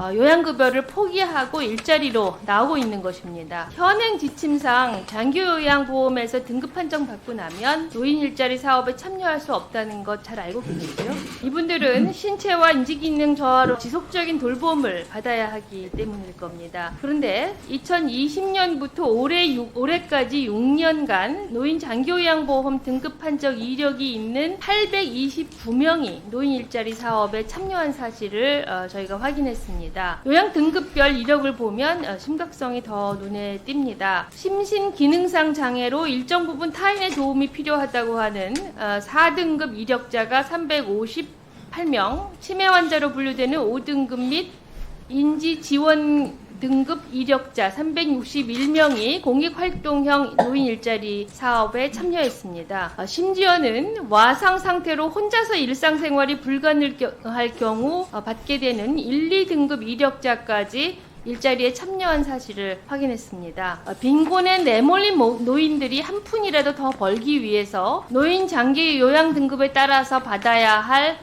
어, 요양급여를 포기하고 일자리로 나오고 있는 것입니다. 현행 지침상 장기요양보험에서 등급 판정 받고 나면 노인 일자리 사업에 참여할 수 없다는 것 잘 알고 계시죠? 이분들은 신체와 인지기능 저하로 지속적인 돌봄을 받아야 하기 때문일 겁니다. 그런데 2020년부터 올해 6, 올해까지 6년간 노인 장기요양보험 등급 판정 이력이 있는 829명이 노인 일자리 사업에 참여한 사실을 어, 저희가 확인했습니다. 요양 등급별 이력을 보면 어, 심각성이 더 눈에 띕니다. 심신 기능상 장애로 일정 부분 타인의 도움이 필요하다고 하는 어, 4등급 이력자가 358명, 치매 환자로 분류되는 5등급 및 인지 지원 등급 이력자 361명이 공익활동형 노인 일자리 사업에 참여했습니다. 어, 심지어는 와상 상태로 혼자서 일상생활이 불가능할 경우 어, 받게 되는 1, 2등급 이력자까지 일자리에 참여한 사실을 확인했습니다. 어, 빈곤에 내몰린 모- 노인들이 한 푼이라도 더 벌기 위해서 노인 장기 요양 등급에 따라서 받아야 할